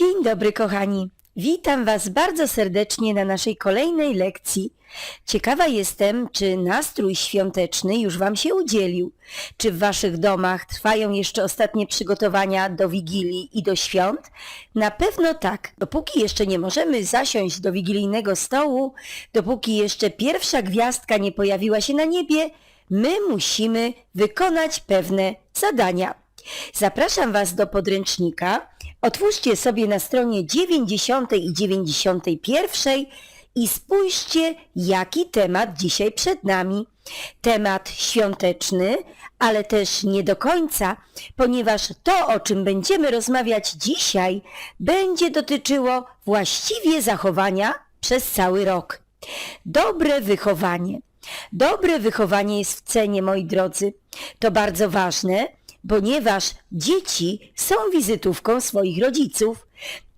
Dzień dobry kochani. Witam Was bardzo serdecznie na naszej kolejnej lekcji. Ciekawa jestem, czy nastrój świąteczny już Wam się udzielił. Czy w Waszych domach trwają jeszcze ostatnie przygotowania do Wigilii i do świąt? Na pewno tak. Dopóki jeszcze nie możemy zasiąść do wigilijnego stołu, dopóki jeszcze pierwsza gwiazdka nie pojawiła się na niebie, my musimy wykonać pewne zadania. Zapraszam Was do podręcznika. Otwórzcie sobie na stronie 90 i 91 i spójrzcie, jaki temat dzisiaj przed nami. Temat świąteczny, ale też nie do końca, ponieważ to, o czym będziemy rozmawiać dzisiaj, będzie dotyczyło właściwie zachowania przez cały rok. Dobre wychowanie. Dobre wychowanie jest w cenie, moi drodzy. To bardzo ważne, ponieważ dzieci są wizytówką swoich rodziców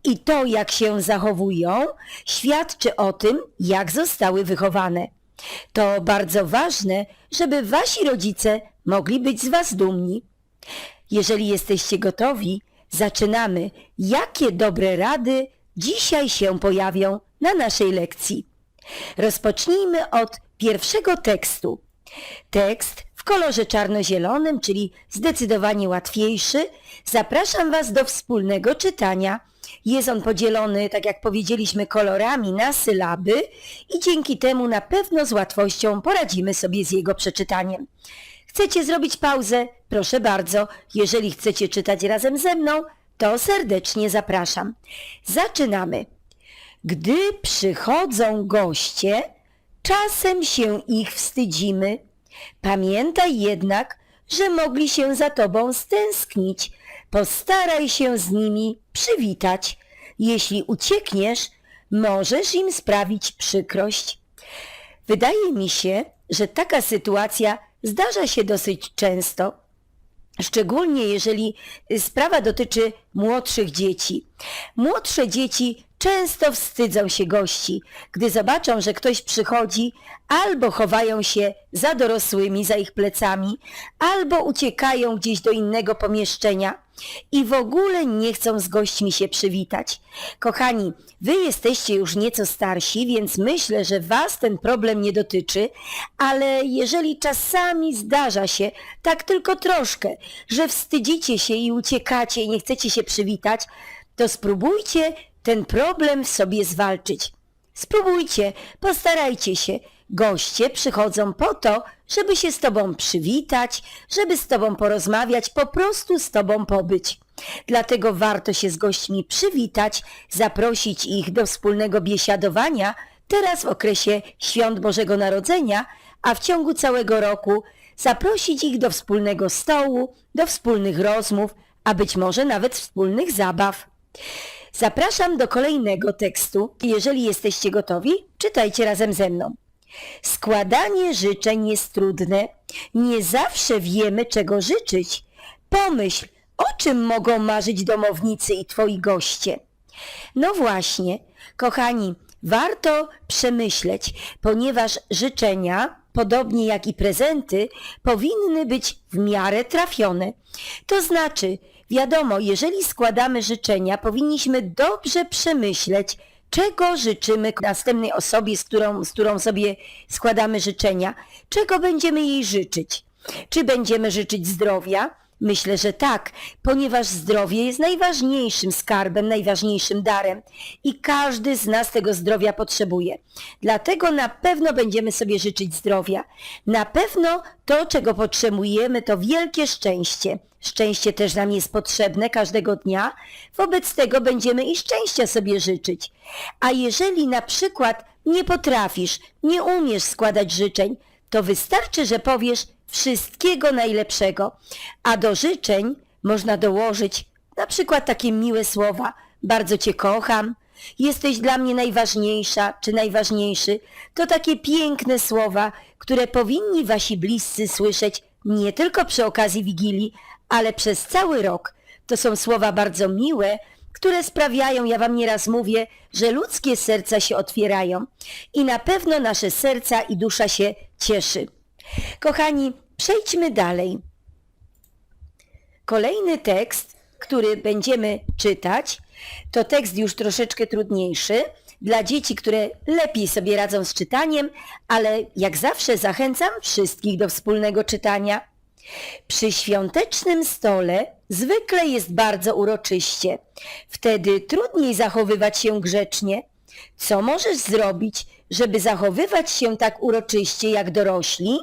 i to, jak się zachowują, świadczy o tym, jak zostały wychowane. To bardzo ważne, żeby wasi rodzice mogli być z was dumni. Jeżeli jesteście gotowi, zaczynamy. Jakie dobre rady dzisiaj się pojawią na naszej lekcji? Rozpocznijmy od pierwszego tekstu. Tekst w kolorze czarno-zielonym, czyli zdecydowanie łatwiejszy. Zapraszam Was do wspólnego czytania. Jest on podzielony, tak jak powiedzieliśmy, kolorami na sylaby i dzięki temu na pewno z łatwością poradzimy sobie z jego przeczytaniem. Chcecie zrobić pauzę? Proszę bardzo. Jeżeli chcecie czytać razem ze mną, to serdecznie zapraszam. Zaczynamy. Gdy przychodzą goście, czasem się ich wstydzimy. Pamiętaj jednak, że mogli się za tobą stęsknić. Postaraj się z nimi przywitać. Jeśli uciekniesz, możesz im sprawić przykrość. Wydaje mi się, że taka sytuacja zdarza się dosyć często, szczególnie jeżeli sprawa dotyczy młodszych dzieci. Młodsze dzieci często wstydzą się gości, gdy zobaczą, że ktoś przychodzi, albo chowają się za dorosłymi, za ich plecami, albo uciekają gdzieś do innego pomieszczenia i w ogóle nie chcą z gośćmi się przywitać. Kochani, wy jesteście już nieco starsi, więc myślę, że was ten problem nie dotyczy, ale jeżeli czasami zdarza się, tak tylko troszkę, że wstydzicie się i uciekacie i nie chcecie się przywitać, to spróbujcie ten problem sobie zwalczyć. Spróbujcie, postarajcie się. Goście przychodzą po to, żeby się z Tobą przywitać, żeby z Tobą porozmawiać, po prostu z Tobą pobyć. Dlatego warto się z gośćmi przywitać, zaprosić ich do wspólnego biesiadowania, teraz w okresie Świąt Bożego Narodzenia, a w ciągu całego roku zaprosić ich do wspólnego stołu, do wspólnych rozmów, a być może nawet wspólnych zabaw. Zapraszam do kolejnego tekstu. Jeżeli jesteście gotowi, czytajcie razem ze mną. Składanie życzeń jest trudne. Nie zawsze wiemy, czego życzyć. Pomyśl, o czym mogą marzyć domownicy i twoi goście. No właśnie, kochani, warto przemyśleć, ponieważ życzenia, podobnie jak i prezenty, powinny być w miarę trafione. To znaczy, Wiadomo, jeżeli składamy życzenia, powinniśmy dobrze przemyśleć, czego życzymy następnej osobie, z którą, z którą sobie składamy życzenia, czego będziemy jej życzyć. Czy będziemy życzyć zdrowia? Myślę, że tak, ponieważ zdrowie jest najważniejszym skarbem, najważniejszym darem i każdy z nas tego zdrowia potrzebuje. Dlatego na pewno będziemy sobie życzyć zdrowia. Na pewno to, czego potrzebujemy, to wielkie szczęście. Szczęście też nam jest potrzebne każdego dnia, wobec tego będziemy i szczęścia sobie życzyć. A jeżeli na przykład nie potrafisz, nie umiesz składać życzeń, to wystarczy, że powiesz wszystkiego najlepszego, a do życzeń można dołożyć na przykład takie miłe słowa, bardzo Cię kocham, jesteś dla mnie najważniejsza czy najważniejszy. To takie piękne słowa, które powinni Wasi bliscy słyszeć nie tylko przy okazji Wigilii, ale przez cały rok. To są słowa bardzo miłe, które sprawiają, ja wam nieraz mówię, że ludzkie serca się otwierają i na pewno nasze serca i dusza się cieszy. Kochani, przejdźmy dalej. Kolejny tekst, który będziemy czytać, To tekst już troszeczkę trudniejszy dla dzieci, które lepiej sobie radzą z czytaniem, ale jak zawsze zachęcam wszystkich do wspólnego czytania. Przy świątecznym stole zwykle jest bardzo uroczyście. Wtedy trudniej zachowywać się grzecznie. Co możesz zrobić, żeby zachowywać się tak uroczyście jak dorośli?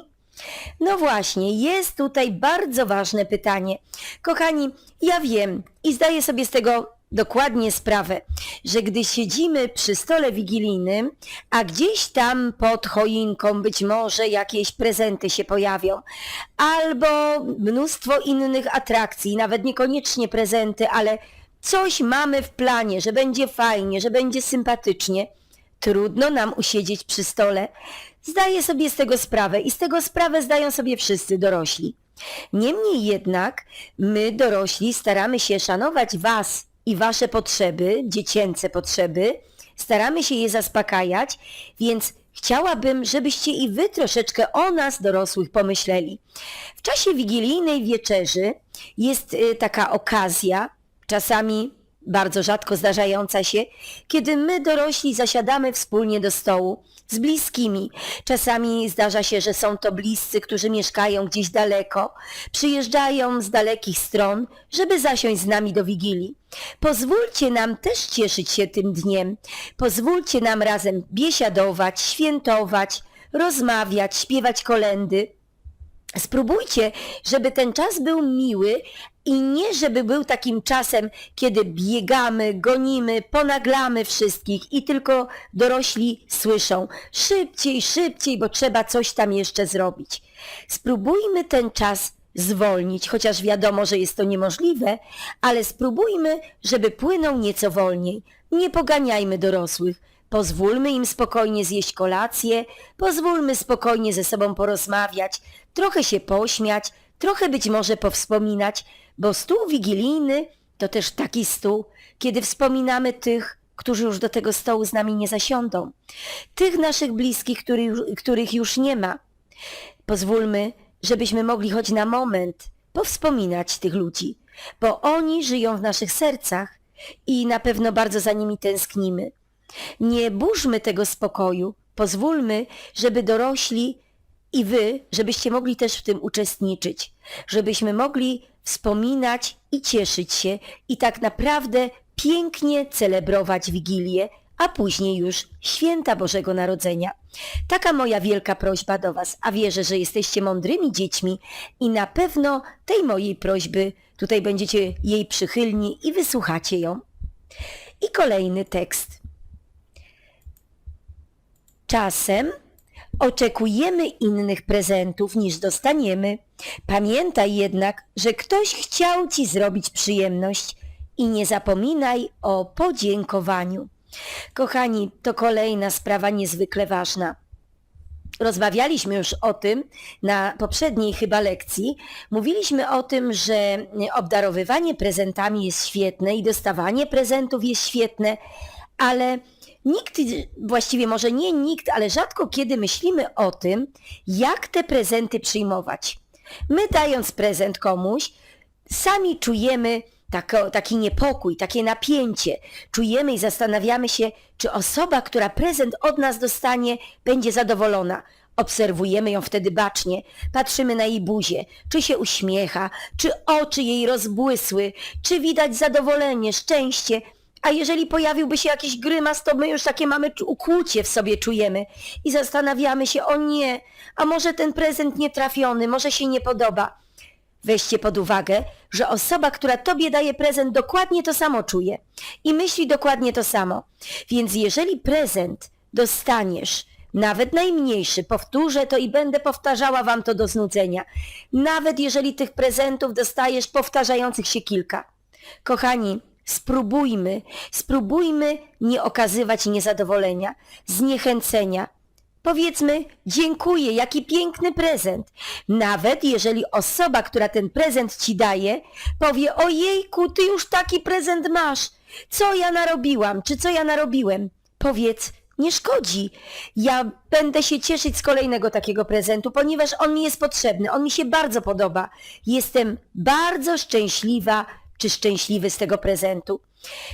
No właśnie, jest tutaj bardzo ważne pytanie. Kochani, ja wiem i zdaję sobie z tego dokładnie sprawę, że gdy siedzimy przy stole wigilijnym, a gdzieś tam pod choinką być może jakieś prezenty się pojawią, albo mnóstwo innych atrakcji, nawet niekoniecznie prezenty, ale coś mamy w planie, że będzie fajnie, że będzie sympatycznie, trudno nam usiedzieć przy stole. Zdaję sobie z tego sprawę i z tego sprawę zdają sobie wszyscy dorośli. Niemniej jednak my dorośli staramy się szanować Was i Wasze potrzeby, dziecięce potrzeby, staramy się je zaspokajać, więc chciałabym, żebyście i Wy troszeczkę o nas dorosłych pomyśleli. W czasie wigilijnej wieczerzy jest y, taka okazja, czasami bardzo rzadko zdarzająca się, kiedy my dorośli zasiadamy wspólnie do stołu z bliskimi. Czasami zdarza się, że są to bliscy, którzy mieszkają gdzieś daleko, przyjeżdżają z dalekich stron, żeby zasiąść z nami do Wigilii. Pozwólcie nam też cieszyć się tym dniem. Pozwólcie nam razem biesiadować, świętować, rozmawiać, śpiewać kolendy. Spróbujcie, żeby ten czas był miły i nie żeby był takim czasem, kiedy biegamy, gonimy, ponaglamy wszystkich i tylko dorośli słyszą szybciej, szybciej, bo trzeba coś tam jeszcze zrobić. Spróbujmy ten czas zwolnić, chociaż wiadomo, że jest to niemożliwe, ale spróbujmy, żeby płynął nieco wolniej. Nie poganiajmy dorosłych. Pozwólmy im spokojnie zjeść kolację, pozwólmy spokojnie ze sobą porozmawiać, trochę się pośmiać, trochę być może powspominać, bo stół wigilijny to też taki stół, kiedy wspominamy tych, którzy już do tego stołu z nami nie zasiądą, tych naszych bliskich, który których już nie ma. Pozwólmy, żebyśmy mogli choć na moment powspominać tych ludzi, bo oni żyją w naszych sercach i na pewno bardzo za nimi tęsknimy. Nie burzmy tego spokoju. Pozwólmy, żeby dorośli i wy, żebyście mogli też w tym uczestniczyć, żebyśmy mogli wspominać i cieszyć się i tak naprawdę pięknie celebrować Wigilię, a później już święta Bożego Narodzenia. Taka moja wielka prośba do Was, a wierzę, że jesteście mądrymi dziećmi i na pewno tej mojej prośby tutaj będziecie jej przychylni i wysłuchacie ją. I kolejny tekst. Czasem oczekujemy innych prezentów niż dostaniemy. Pamiętaj jednak, że ktoś chciał Ci zrobić przyjemność i nie zapominaj o podziękowaniu. Kochani, to kolejna sprawa niezwykle ważna. Rozmawialiśmy już o tym na poprzedniej chyba lekcji. Mówiliśmy o tym, że obdarowywanie prezentami jest świetne i dostawanie prezentów jest świetne, ale nikt, właściwie może nie nikt, ale rzadko kiedy myślimy o tym, jak te prezenty przyjmować. My dając prezent komuś, sami czujemy tako, taki niepokój, takie napięcie. Czujemy i zastanawiamy się, czy osoba, która prezent od nas dostanie, będzie zadowolona. Obserwujemy ją wtedy bacznie, patrzymy na jej buzię, czy się uśmiecha, czy oczy jej rozbłysły, czy widać zadowolenie, szczęście. A jeżeli pojawiłby się jakiś grymas, to my już takie mamy ukłucie w sobie czujemy i zastanawiamy się, o nie, a może ten prezent nie trafiony, może się nie podoba. Weźcie pod uwagę, że osoba, która tobie daje prezent, dokładnie to samo czuje i myśli dokładnie to samo. Więc jeżeli prezent dostaniesz, nawet najmniejszy, powtórzę to i będę powtarzała wam to do znudzenia, nawet jeżeli tych prezentów dostajesz powtarzających się kilka. Kochani, spróbujmy, spróbujmy nie okazywać niezadowolenia, zniechęcenia, Powiedzmy, dziękuję, jaki piękny prezent. Nawet jeżeli osoba, która ten prezent ci daje, powie, ojejku, ty już taki prezent masz. Co ja narobiłam, czy co ja narobiłem? Powiedz, nie szkodzi. Ja będę się cieszyć z kolejnego takiego prezentu, ponieważ on mi jest potrzebny, on mi się bardzo podoba. Jestem bardzo szczęśliwa, czy szczęśliwy z tego prezentu.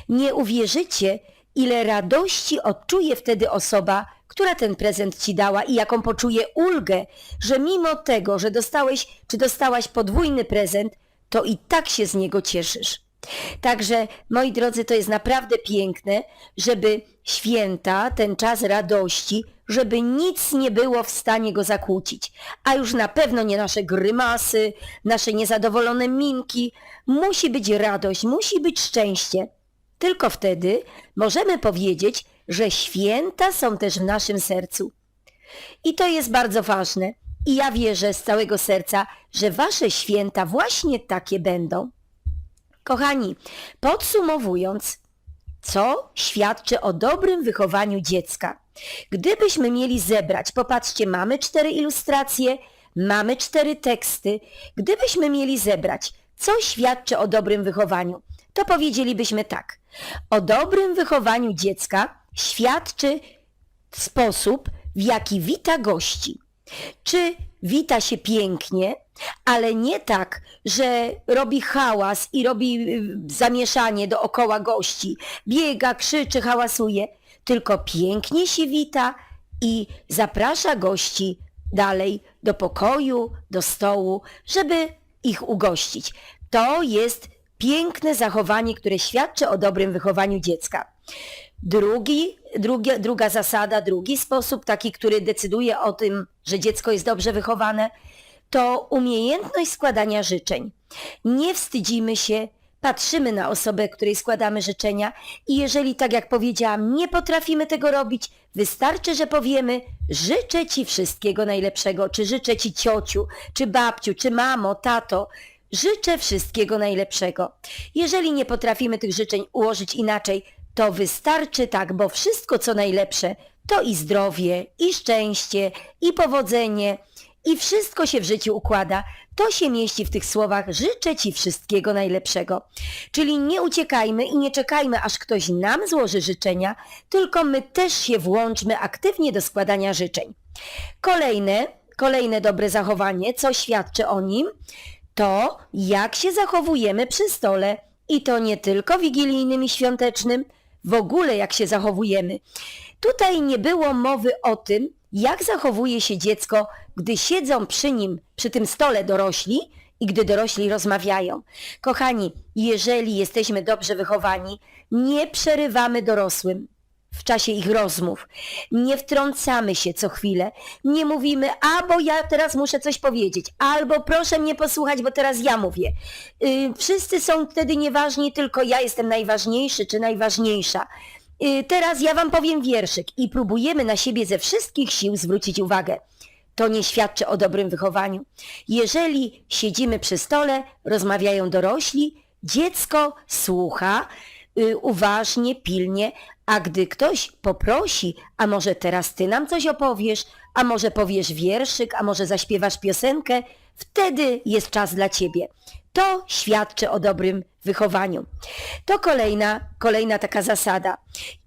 Nie uwierzycie, ile radości odczuje wtedy osoba, która ten prezent ci dała i jaką poczuje ulgę, że mimo tego, że dostałeś czy dostałaś podwójny prezent, to i tak się z niego cieszysz. Także, moi drodzy, to jest naprawdę piękne, żeby święta, ten czas radości, żeby nic nie było w stanie go zakłócić. A już na pewno nie nasze grymasy, nasze niezadowolone minki. Musi być radość, musi być szczęście. Tylko wtedy możemy powiedzieć, że święta są też w naszym sercu. I to jest bardzo ważne. I ja wierzę z całego serca, że wasze święta właśnie takie będą. Kochani, podsumowując, co świadczy o dobrym wychowaniu dziecka? Gdybyśmy mieli zebrać, popatrzcie, mamy cztery ilustracje, mamy cztery teksty, gdybyśmy mieli zebrać, co świadczy o dobrym wychowaniu, to powiedzielibyśmy tak. O dobrym wychowaniu dziecka świadczy sposób, w jaki wita gości. Czy wita się pięknie, ale nie tak, że robi hałas i robi y, zamieszanie dookoła gości, biega, krzyczy, hałasuje, tylko pięknie się wita i zaprasza gości dalej do pokoju, do stołu, żeby ich ugościć. To jest piękne zachowanie, które świadczy o dobrym wychowaniu dziecka. Drugi, druga zasada, drugi sposób, taki, który decyduje o tym, że dziecko jest dobrze wychowane, to umiejętność składania życzeń. Nie wstydzimy się, patrzymy na osobę, której składamy życzenia i jeżeli, tak jak powiedziałam, nie potrafimy tego robić, wystarczy, że powiemy życzę Ci wszystkiego najlepszego, czy życzę Ci ciociu, czy babciu, czy mamo, tato, życzę wszystkiego najlepszego. Jeżeli nie potrafimy tych życzeń ułożyć inaczej, to wystarczy tak, bo wszystko co najlepsze to i zdrowie, i szczęście, i powodzenie, i wszystko się w życiu układa. To się mieści w tych słowach życzę Ci wszystkiego najlepszego. Czyli nie uciekajmy i nie czekajmy, aż ktoś nam złoży życzenia, tylko my też się włączmy aktywnie do składania życzeń. Kolejne, kolejne dobre zachowanie, co świadczy o nim, to jak się zachowujemy przy stole. I to nie tylko wigilijnym i świątecznym, w ogóle jak się zachowujemy. Tutaj nie było mowy o tym, jak zachowuje się dziecko, gdy siedzą przy nim, przy tym stole dorośli i gdy dorośli rozmawiają. Kochani, jeżeli jesteśmy dobrze wychowani, nie przerywamy dorosłym w czasie ich rozmów. Nie wtrącamy się co chwilę. Nie mówimy, a bo ja teraz muszę coś powiedzieć, albo proszę mnie posłuchać, bo teraz ja mówię. Yy, wszyscy są wtedy nieważni, tylko ja jestem najważniejszy czy najważniejsza. Yy, teraz ja wam powiem wierszyk i próbujemy na siebie ze wszystkich sił zwrócić uwagę. To nie świadczy o dobrym wychowaniu. Jeżeli siedzimy przy stole, rozmawiają dorośli, dziecko słucha, y, uważnie, pilnie, a gdy ktoś poprosi, a może teraz ty nam coś opowiesz, a może powiesz wierszyk, a może zaśpiewasz piosenkę, wtedy jest czas dla ciebie. To świadczy o dobrym wychowaniu. To kolejna, kolejna taka zasada.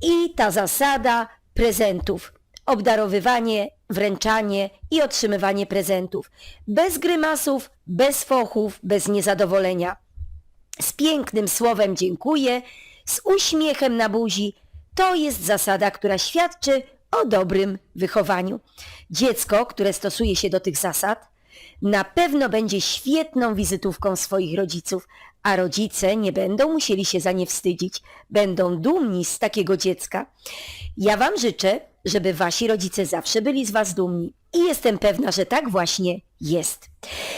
I ta zasada prezentów. Obdarowywanie, wręczanie i otrzymywanie prezentów. Bez grymasów, bez fochów, bez niezadowolenia. Z pięknym słowem dziękuję, z uśmiechem na buzi. To jest zasada, która świadczy o dobrym wychowaniu. Dziecko, które stosuje się do tych zasad, na pewno będzie świetną wizytówką swoich rodziców, a rodzice nie będą musieli się za nie wstydzić, będą dumni z takiego dziecka. Ja Wam życzę, żeby Wasi rodzice zawsze byli z Was dumni i jestem pewna, że tak właśnie jest.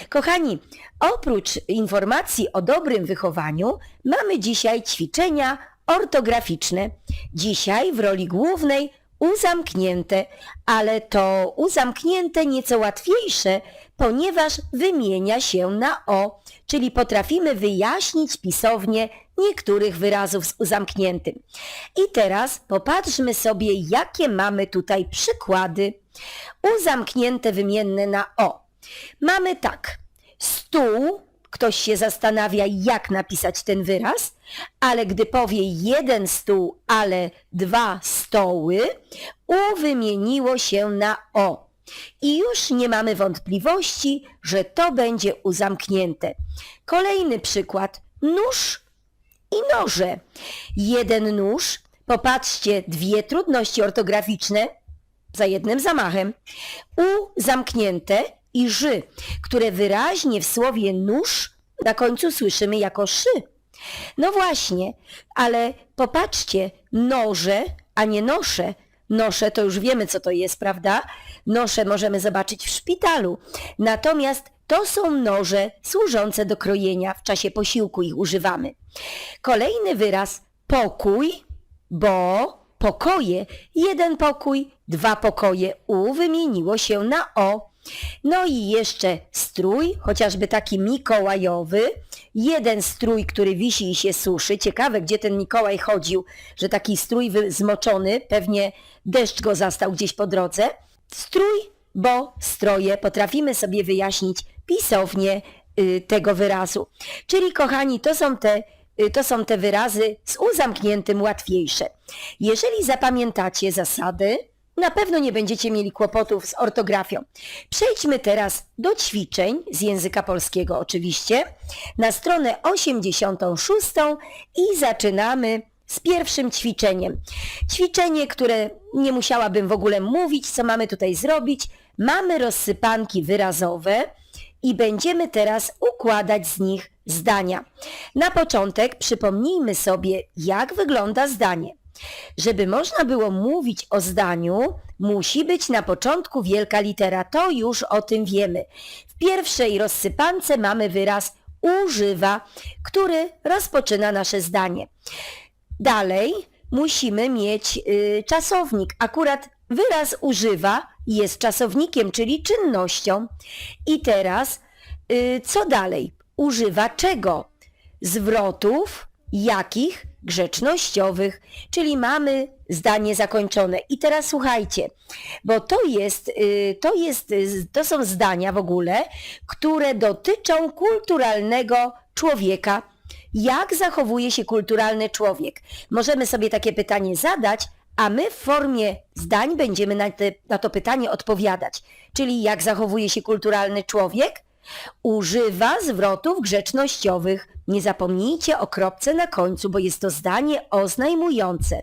Kochani, oprócz informacji o dobrym wychowaniu, mamy dzisiaj ćwiczenia ortograficzne. Dzisiaj w roli głównej uzamknięte, ale to uzamknięte nieco łatwiejsze, ponieważ wymienia się na o, czyli potrafimy wyjaśnić pisownie niektórych wyrazów z uzamkniętym. I teraz popatrzmy sobie, jakie mamy tutaj przykłady uzamknięte wymienne na o. Mamy tak, stół, ktoś się zastanawia, jak napisać ten wyraz, ale gdy powie jeden stół, ale dwa stoły, u wymieniło się na o. I już nie mamy wątpliwości, że to będzie uzamknięte. Kolejny przykład. Nóż i noże. Jeden nóż, popatrzcie, dwie trudności ortograficzne za jednym zamachem. U zamknięte i ży, które wyraźnie w słowie nóż na końcu słyszymy jako szy. No właśnie, ale popatrzcie, noże, a nie nosze. Nosze to już wiemy, co to jest, prawda? Nosze możemy zobaczyć w szpitalu. Natomiast to są noże służące do krojenia. W czasie posiłku ich używamy. Kolejny wyraz pokój, bo pokoje, jeden pokój, dwa pokoje. U wymieniło się na o. No i jeszcze strój, chociażby taki mikołajowy. Jeden strój, który wisi i się suszy. Ciekawe, gdzie ten Mikołaj chodził, że taki strój zmoczony, pewnie deszcz go zastał gdzieś po drodze. Strój, bo stroje potrafimy sobie wyjaśnić pisownie y, tego wyrazu. Czyli kochani, to są te y, to są te wyrazy z u zamkniętym łatwiejsze. Jeżeli zapamiętacie zasady, na pewno nie będziecie mieli kłopotów z ortografią. Przejdźmy teraz do ćwiczeń z języka polskiego oczywiście, na stronę 86 i zaczynamy z pierwszym ćwiczeniem. Ćwiczenie, które nie musiałabym w ogóle mówić, co mamy tutaj zrobić. Mamy rozsypanki wyrazowe i będziemy teraz układać z nich zdania. Na początek przypomnijmy sobie, jak wygląda zdanie. Żeby można było mówić o zdaniu, musi być na początku wielka litera. To już o tym wiemy. W pierwszej rozsypance mamy wyraz używa, który rozpoczyna nasze zdanie. Dalej musimy mieć y, czasownik. Akurat wyraz używa jest czasownikiem, czyli czynnością. I teraz y, co dalej? Używa czego? Zwrotów jakich? Grzecznościowych, czyli mamy zdanie zakończone. I teraz słuchajcie, bo to jest, y, to jest, y, to są zdania w ogóle, które dotyczą kulturalnego człowieka. Jak zachowuje się kulturalny człowiek? Możemy sobie takie pytanie zadać, a my w formie zdań będziemy na, te, na to pytanie odpowiadać. Czyli jak zachowuje się kulturalny człowiek? Używa zwrotów grzecznościowych. Nie zapomnijcie o kropce na końcu, bo jest to zdanie oznajmujące.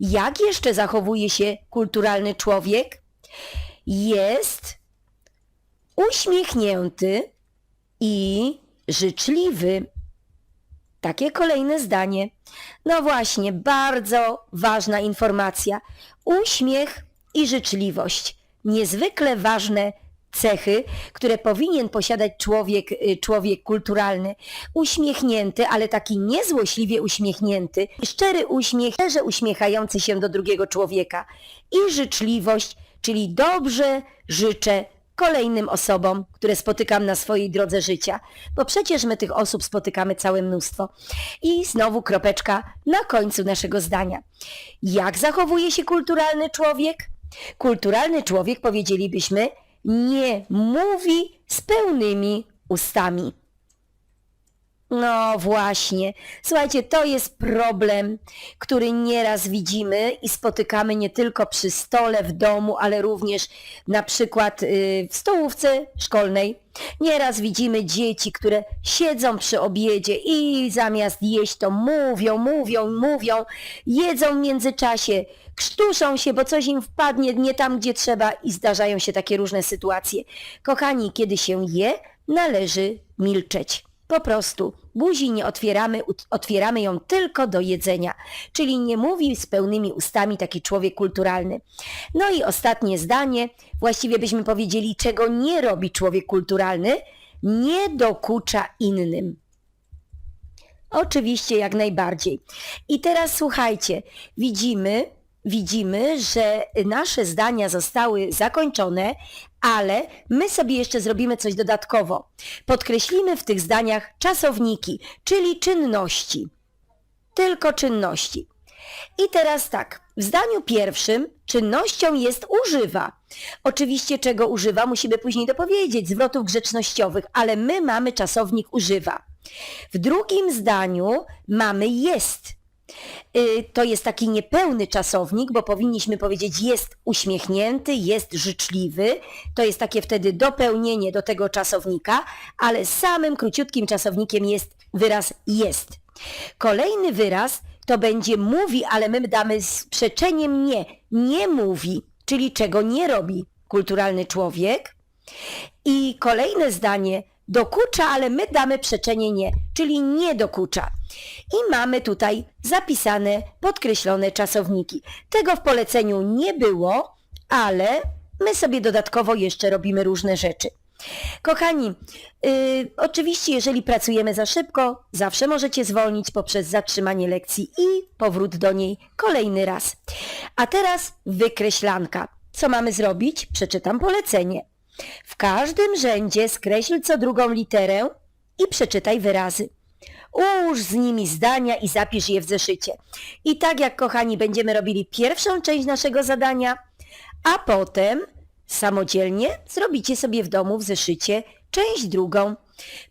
Jak jeszcze zachowuje się kulturalny człowiek? Jest uśmiechnięty i życzliwy. Takie kolejne zdanie. No właśnie, bardzo ważna informacja. Uśmiech i życzliwość. Niezwykle ważne cechy, które powinien posiadać człowiek, y, człowiek kulturalny. Uśmiechnięty, ale taki niezłośliwie uśmiechnięty. Szczery uśmiech, szczerze uśmiechający się do drugiego człowieka. I życzliwość, czyli dobrze życzę kolejnym osobom, które spotykam na swojej drodze życia, bo przecież my tych osób spotykamy całe mnóstwo. I znowu kropeczka na końcu naszego zdania. Jak zachowuje się kulturalny człowiek? Kulturalny człowiek, powiedzielibyśmy, nie mówi z pełnymi ustami. No właśnie. Słuchajcie, to jest problem, który nieraz widzimy i spotykamy nie tylko przy stole w domu, ale również na przykład y, w stołówce szkolnej. Nieraz widzimy dzieci, które siedzą przy obiedzie i zamiast jeść to mówią, mówią, mówią, jedzą w międzyczasie, krztuszą się, bo coś im wpadnie nie tam, gdzie trzeba i zdarzają się takie różne sytuacje. Kochani, kiedy się je, należy milczeć. Po prostu buzi nie otwieramy, otwieramy ją tylko do jedzenia, czyli nie mówi z pełnymi ustami taki człowiek kulturalny. No i ostatnie zdanie, właściwie byśmy powiedzieli, czego nie robi człowiek kulturalny, nie dokucza innym. Oczywiście jak najbardziej. I teraz słuchajcie, widzimy, widzimy, że nasze zdania zostały zakończone, ale my sobie jeszcze zrobimy coś dodatkowo. Podkreślimy w tych zdaniach czasowniki, czyli czynności. Tylko czynności. I teraz tak, w zdaniu pierwszym czynnością jest używa. Oczywiście czego używa musimy później dopowiedzieć, zwrotów grzecznościowych, ale my mamy czasownik używa. W drugim zdaniu mamy jest. Y, To jest taki niepełny czasownik, bo powinniśmy powiedzieć jest uśmiechnięty, jest życzliwy. To jest takie wtedy dopełnienie do tego czasownika, ale samym króciutkim czasownikiem jest wyraz jest. Kolejny wyraz to będzie mówi, ale my damy z przeczeniem nie. Nie mówi, czyli czego nie robi kulturalny człowiek. I kolejne zdanie dokucza, ale my damy przeczenie nie, czyli nie dokucza. I mamy tutaj zapisane, podkreślone czasowniki. Tego w poleceniu nie było, ale my sobie dodatkowo jeszcze robimy różne rzeczy. Kochani, yy, oczywiście jeżeli pracujemy za szybko, zawsze możecie zwolnić poprzez zatrzymanie lekcji i powrót do niej kolejny raz. A teraz wykreślanka. Co mamy zrobić? Przeczytam polecenie. W każdym rzędzie skreśl co drugą literę i przeczytaj wyrazy. Ułóż z nimi zdania i zapisz je w zeszycie. I tak jak kochani będziemy robili pierwszą część naszego zadania, a potem samodzielnie zrobicie sobie w domu w zeszycie część drugą.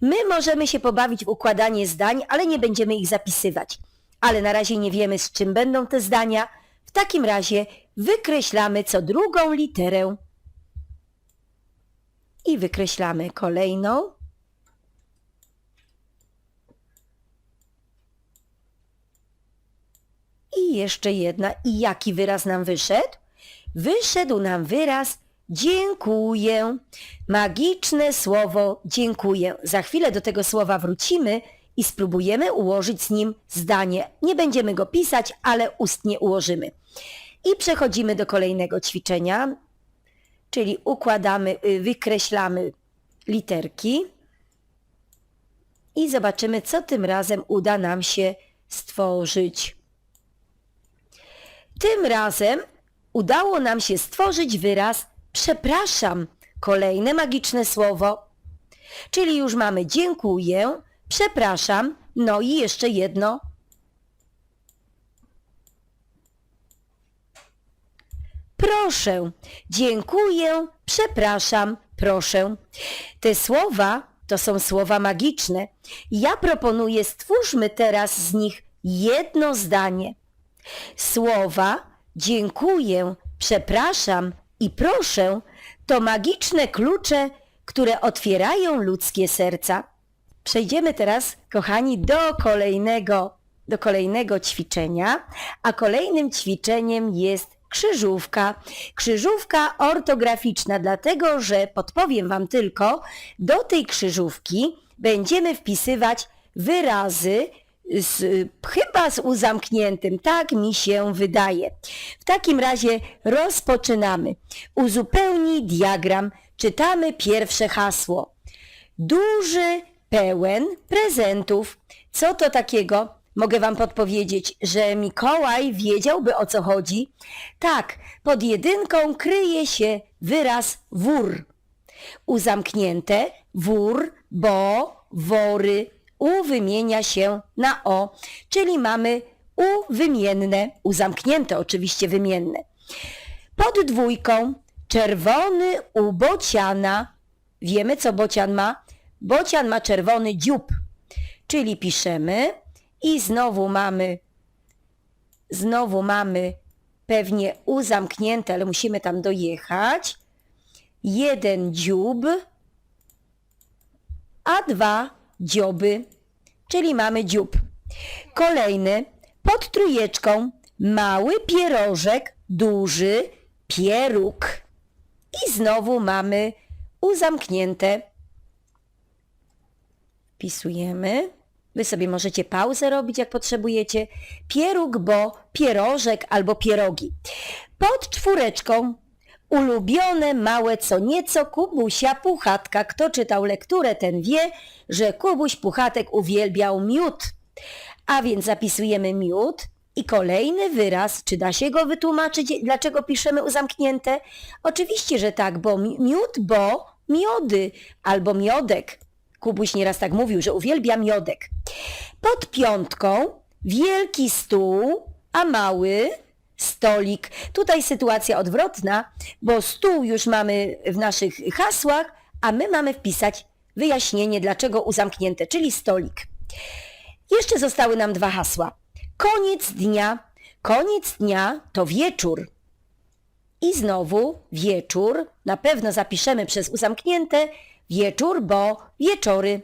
My możemy się pobawić w układanie zdań, ale nie będziemy ich zapisywać. Ale na razie nie wiemy z czym będą te zdania. W takim razie wykreślamy co drugą literę i wykreślamy kolejną. I jeszcze jedna. I jaki wyraz nam wyszedł? Wyszedł nam wyraz dziękuję. Magiczne słowo dziękuję. Za chwilę do tego słowa wrócimy i spróbujemy ułożyć z nim zdanie. Nie będziemy go pisać, ale ustnie ułożymy. I przechodzimy do kolejnego ćwiczenia, czyli układamy, y, wykreślamy literki i zobaczymy, co tym razem uda nam się stworzyć. Tym razem udało nam się stworzyć wyraz przepraszam, kolejne magiczne słowo. Czyli już mamy dziękuję, przepraszam, no i jeszcze jedno. Proszę, dziękuję, przepraszam, proszę. Te słowa to są słowa magiczne. Ja proponuję, stwórzmy teraz z nich jedno zdanie. Słowa dziękuję, przepraszam i proszę to magiczne klucze, które otwierają ludzkie serca. Przejdziemy teraz, kochani, do kolejnego, do kolejnego ćwiczenia, a kolejnym ćwiczeniem jest krzyżówka. Krzyżówka ortograficzna, dlatego że podpowiem Wam tylko, do tej krzyżówki będziemy wpisywać wyrazy, z, chyba z uzamkniętym, tak mi się wydaje. W takim razie rozpoczynamy. Uzupełnij diagram, czytamy pierwsze hasło. Duży, pełen prezentów. Co to takiego? Mogę wam podpowiedzieć, że Mikołaj wiedziałby o co chodzi. Tak, pod jedynką kryje się wyraz wór. Uzamknięte wór, bo, wory, u wymienia się na o, czyli mamy u wymienne, u oczywiście wymienne. Pod dwójką czerwony u bociana. Wiemy co bocian ma? Bocian ma czerwony dziób, czyli piszemy i znowu mamy, znowu mamy pewnie u zamknięte, ale musimy tam dojechać. Jeden dziób, a dwa dzioby, czyli mamy dziób. Kolejny, pod trójeczką, mały pierożek, duży pieróg. I znowu mamy uzamknięte. Wpisujemy. Wy sobie możecie pauzę robić, jak potrzebujecie. Pieróg, bo pierożek albo pierogi. Pod czwóreczką Ulubione małe co nieco Kubusia Puchatka. Kto czytał lekturę, ten wie, że Kubuś Puchatek uwielbiał miód. A więc zapisujemy miód i kolejny wyraz. Czy da się go wytłumaczyć, dlaczego piszemy uzamknięte? Oczywiście, że tak, bo miód, bo miody albo miodek. Kubuś nieraz tak mówił, że uwielbia miodek. Pod piątką wielki stół, a mały stolik. Tutaj sytuacja odwrotna, bo stół już mamy w naszych hasłach, a my mamy wpisać wyjaśnienie, dlaczego uzamknięte, czyli stolik. Jeszcze zostały nam dwa hasła. Koniec dnia. Koniec dnia to wieczór. I znowu wieczór. Na pewno zapiszemy przez uzamknięte wieczór, bo wieczory.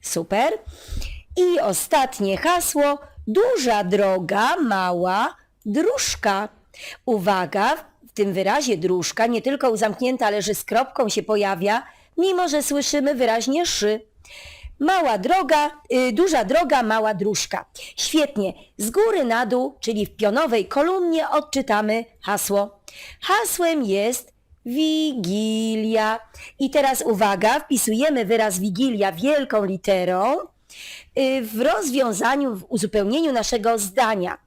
Super. I ostatnie hasło, duża droga, mała dróżka. Uwaga, w tym wyrazie dróżka nie tylko u zamknięta, ale że z kropką się pojawia, mimo że słyszymy wyraźnie szy. Mała droga, y, duża droga, mała dróżka. Świetnie. Z góry na dół, czyli w pionowej kolumnie odczytamy hasło. Hasłem jest Wigilia. I teraz uwaga, wpisujemy wyraz Wigilia wielką literą y, w rozwiązaniu, w uzupełnieniu naszego zdania.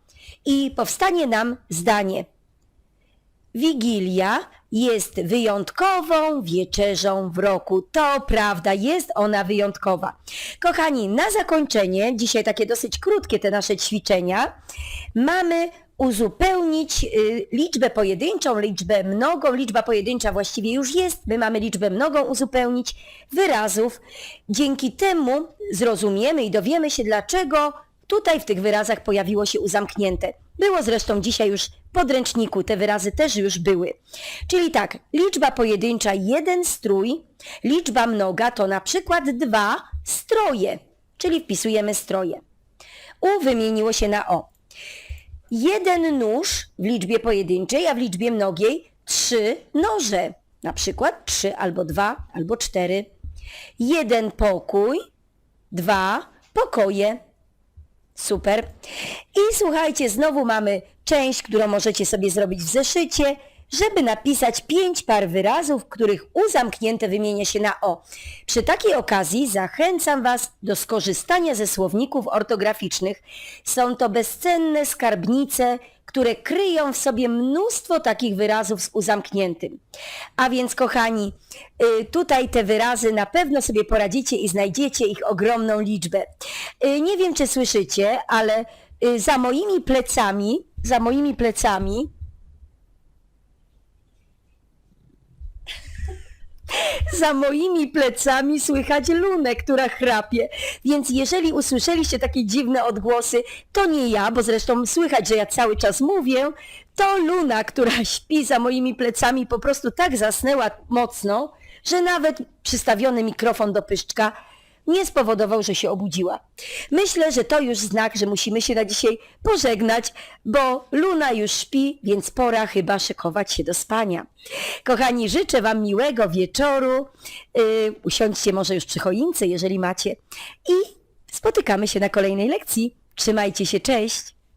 I powstanie nam zdanie. Wigilia jest wyjątkową wieczerzą w roku. To prawda, jest ona wyjątkowa. Kochani, na zakończenie, dzisiaj takie dosyć krótkie te nasze ćwiczenia, mamy uzupełnić y, liczbę pojedynczą, liczbę mnogą. Liczba pojedyncza właściwie już jest. My mamy liczbę mnogą uzupełnić wyrazów. Dzięki temu zrozumiemy i dowiemy się, dlaczego tutaj w tych wyrazach pojawiło się uzamknięte. Było zresztą dzisiaj już w podręczniku, te wyrazy też już były. Czyli tak, liczba pojedyncza jeden strój, liczba mnoga to na przykład dwa stroje, czyli wpisujemy stroje. U wymieniło się na O. Jeden nóż w liczbie pojedynczej, a w liczbie mnogiej trzy noże. Na przykład trzy albo dwa albo cztery. Jeden pokój, dwa pokoje. Super. I słuchajcie, znowu mamy część, którą możecie sobie zrobić w zeszycie, żeby napisać pięć par wyrazów, których U zamknięte wymienia się na O. Przy takiej okazji zachęcam Was do skorzystania ze słowników ortograficznych. Są to bezcenne skarbnice, które kryją w sobie mnóstwo takich wyrazów z U zamkniętym. A więc kochani, y, tutaj te wyrazy na pewno sobie poradzicie i znajdziecie ich ogromną liczbę. Y, Nie wiem, czy słyszycie, ale y, za moimi plecami, za moimi plecami Za moimi plecami słychać Lunę, która chrapie. Więc jeżeli usłyszeliście takie dziwne odgłosy, to nie ja, bo zresztą słychać, że ja cały czas mówię, to Luna, która śpi za moimi plecami, po prostu tak zasnęła mocno, że nawet przystawiony mikrofon do pyszczka nie spowodował, że się obudziła. Myślę, że to już znak, że musimy się na dzisiaj pożegnać, bo Luna już śpi, więc pora chyba szykować się do spania. Kochani, życzę Wam miłego wieczoru. Yy, usiądźcie może już przy choince, jeżeli macie. I spotykamy się na kolejnej lekcji. Trzymajcie się, cześć!